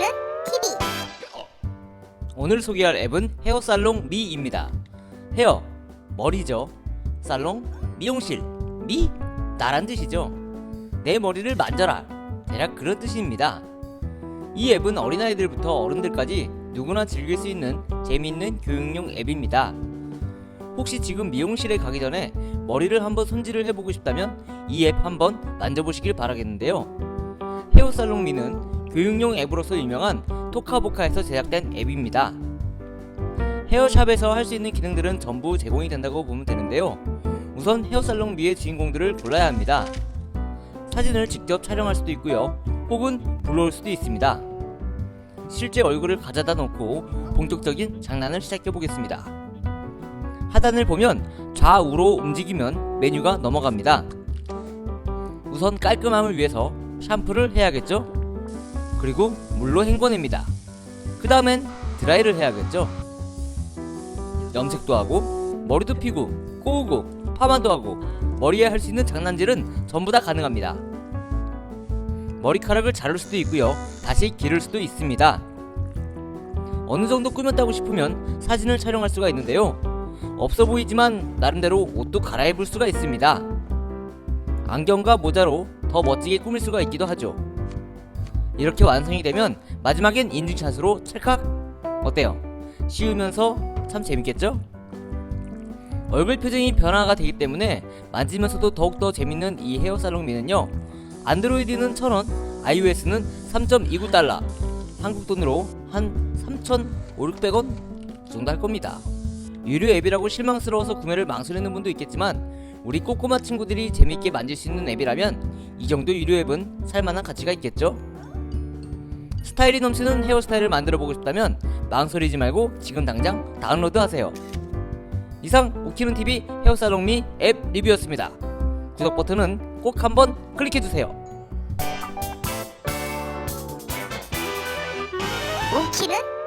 몽키는 TV 오늘 소개할 앱은 헤어 살롱 미입니다. 헤어, 머리죠. 살롱, 미용실. 미? 나란 뜻이죠. 내 머리를 만져라. 대략 그런 뜻입니다. 이 앱은 어린아이들부터 어른들까지 누구나 즐길 수 있는 재미있는 교육용 앱입니다. 혹시 지금 미용실에 가기 전에 머리를 한번 손질을 해보고 싶다면 이 앱 한번 만져보시길 바라겠는데요. 헤어살롱 미는 교육용 앱으로서 유명한 토카보카에서 제작된 앱입니다. 헤어샵에서 할 수 있는 기능들은 전부 제공이 된다고 보면 되는데요. 우선 헤어살롱 미의 주인공들을 골라야 합니다. 사진을 직접 촬영할 수도 있고요. 혹은 불러올 수도 있습니다. 실제 얼굴을 가져다 놓고 본격적인 장난을 시작해 보겠습니다. 하단을 보면 좌우로 움직이면 메뉴가 넘어갑니다. 우선 깔끔함을 위해서 샴푸를 해야겠죠? 그리고 물로 헹궈냅니다. 그 다음엔 드라이를 해야겠죠? 염색도 하고 머리도 피고 꼬우고 파마도 하고 머리에 할 수 있는 장난질은 전부 다 가능합니다. 머리카락을 자를 수도 있고요. 다시 기를 수도 있습니다. 어느 정도 꾸몄다고 싶으면 사진을 촬영할 수가 있는데요. 없어 보이지만 나름대로 옷도 갈아입을 수가 있습니다. 안경과 모자로 더 멋지게 꾸밀 수가 있기도 하죠. 이렇게 완성이 되면 마지막엔 인증샷으로 찰칵 어때요? 쉬우면서 참 재밌겠죠? 얼굴 표정이 변화가 되기 때문에 만지면서도 더욱더 재밌는 이 헤어살롱 미는요 안드로이드는 1000원, iOS는 3.29달러 한국 돈으로 한 3,500원 정도 할 겁니다 유료 앱이라고 실망스러워서 구매를 망설이는 분도 있겠지만 우리 꼬꼬마 친구들이 재밌게 만질 수 있는 앱이라면 이 정도 유료 앱은 살만한 가치가 있겠죠? 스타일이 넘치는 헤어스타일을 만들어 보고 싶다면 망설이지 말고 지금 당장 다운로드 하세요. 이상 오키는 TV 헤어살롱 미 앱 리뷰였습니다. 구독 버튼은 꼭 한번 클릭해 주세요. 몽키는